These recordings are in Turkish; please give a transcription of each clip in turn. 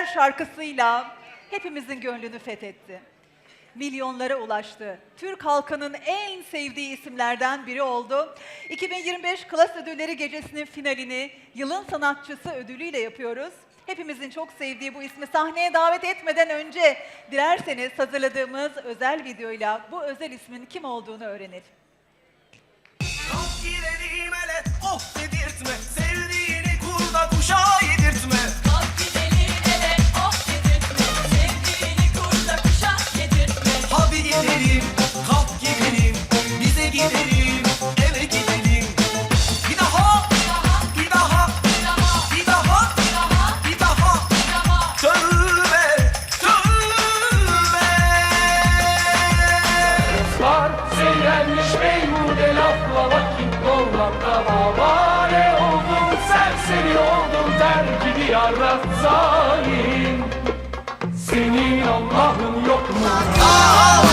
Sever şarkısıyla hepimizin gönlünü fethetti. Milyonlara ulaştı. Türk halkının en sevdiği isimlerden biri oldu. 2025 Klas Ödülleri Gecesi'nin finalini yılın sanatçısı ödülüyle yapıyoruz. Hepimizin çok sevdiği bu ismi sahneye davet etmeden önce dilerseniz hazırladığımız özel videoyla bu özel ismin kim olduğunu öğrenelim. Of dedirtme Sevdiğini kurda kuşa yedirtme lafla vakit dolmakta Havale oldum serseri oldum terk diyarda zalim Senin Allah'ın yok mu? Al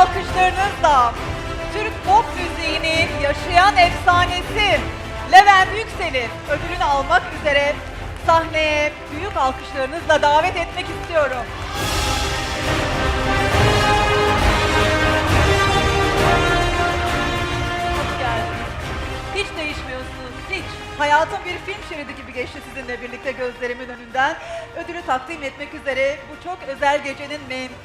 alkışlarınızla Türk pop müziğinin yaşayan efsanesi Levent Yüksel'i ödülünü almak üzere sahneye büyük alkışlarınızla davet etmek istiyorum. Geçti sizinle birlikte gözlerimin önünden. Ödülü takdim etmek üzere bu çok özel gecenin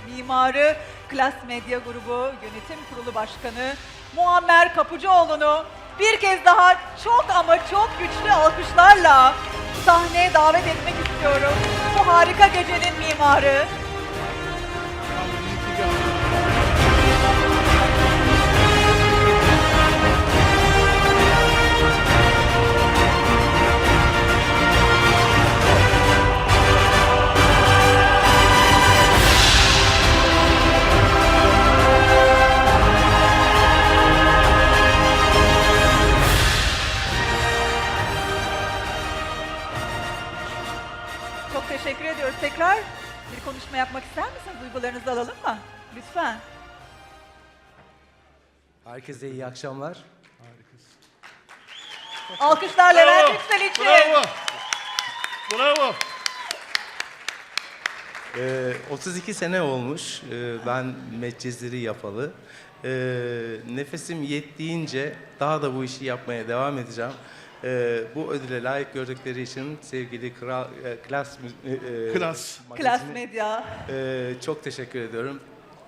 mimarı, Klas Medya Grubu Yönetim Kurulu Başkanı Muammer Kapıcıoğlu'nu bir kez daha çok ama çok güçlü alkışlarla sahneye davet etmek istiyorum. Bu harika gecenin mimarı, Tekrar bir konuşma yapmak ister misiniz? Duygularınızı alalım mı? Lütfen. Herkese iyi akşamlar. Alkışlar Levent Yüksel için. Bravo. Bravo. Ee, 32 sene olmuş ee, ben Medcezir'i yapalı. Ee, nefesim yettiğince daha da bu işi yapmaya devam edeceğim. Ee, bu ödüle layık gördükleri için sevgili Kral, e, Klas, e, e, Klas. Klas magazini, Medya. e, çok teşekkür ediyorum.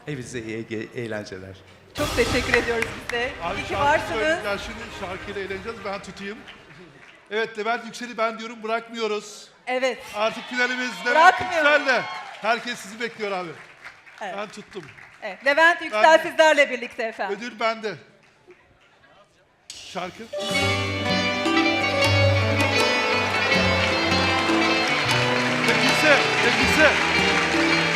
Hepinize iyi ge- eğlenceler. Çok teşekkür ediyoruz size. Abi İyi ki şarkı varsınız. söyleyeceğiz şimdi şarkıyla eğleneceğiz. Ben tutayım. Evet Levent Yüksel'i ben diyorum bırakmıyoruz. Evet. Artık finalimiz Levent Bırakmıyoruz. Yüksel'le. Herkes sizi bekliyor abi. Evet. Ben tuttum. evet. Levent Yüksel Ben sizlerle birlikte efendim. Ödül bende. Şarkı. Nefise, Nefise.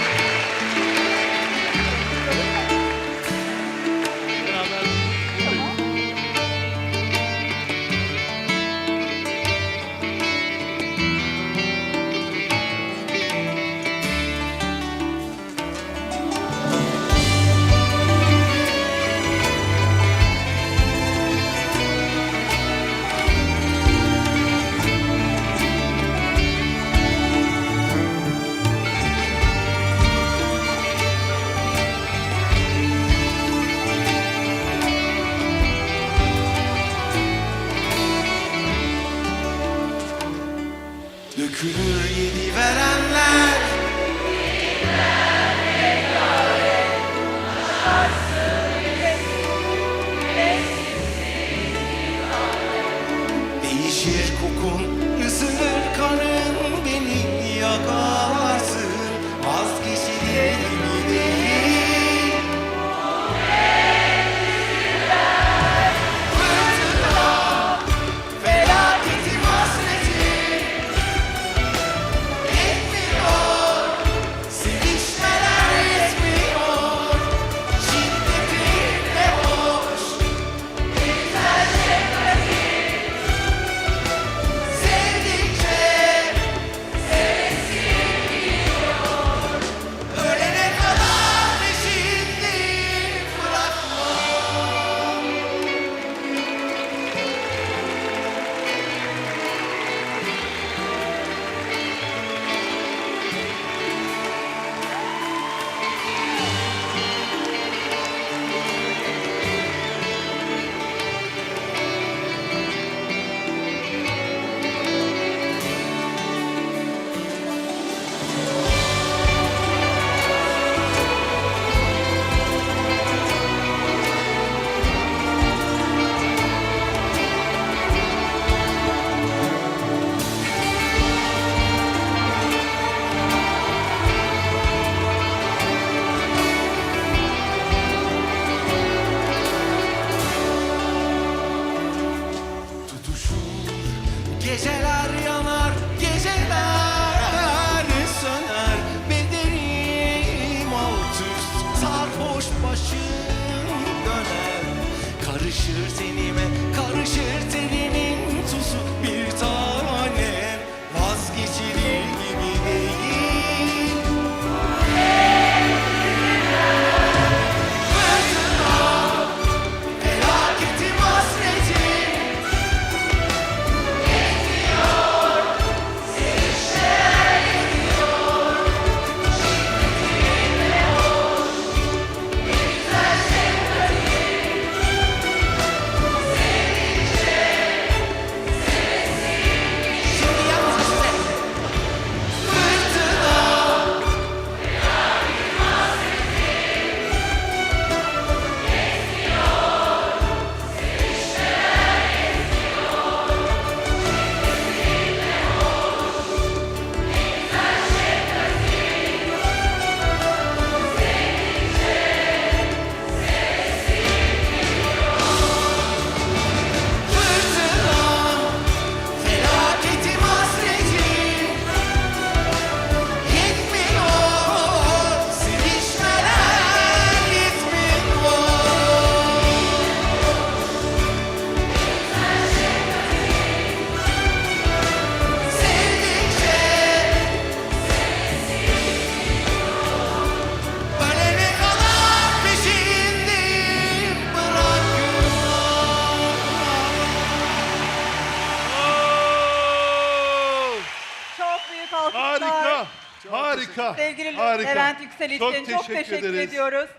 Harika. Sevgili harika. Levent Yüksel Çok için çok teşekkür teşekkür, ederiz. ediyoruz.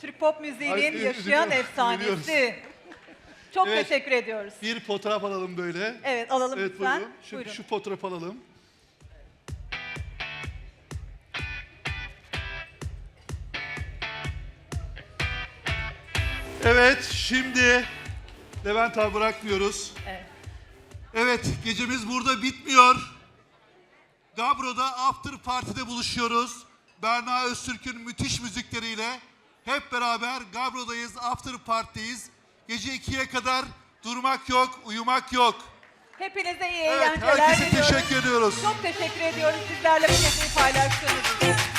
Türk pop Ay, müziğinin üzülüyorum, yaşayan efsanesi. üzülüyoruz. Çok Evet. teşekkür ediyoruz. Bir fotoğraf alalım böyle. Evet alalım Evet lütfen. buyurun. Şu, Buyurun. şu fotoğraf alalım. Evet şimdi Levent abi bırakmıyoruz. Evet. Evet gecemiz burada bitmiyor. Gabro'da After Party'de buluşuyoruz. Berna Öztürk'ün müthiş müzikleriyle hep beraber Gabro'dayız, After Party'deyiz. Gece 2'ye kadar durmak yok, uyumak yok. Hepinize iyi Evet, eğlenceler herkese diliyoruz. teşekkür ediyoruz. Çok teşekkür ediyoruz sizlerle bu geceyi paylaştığınız için.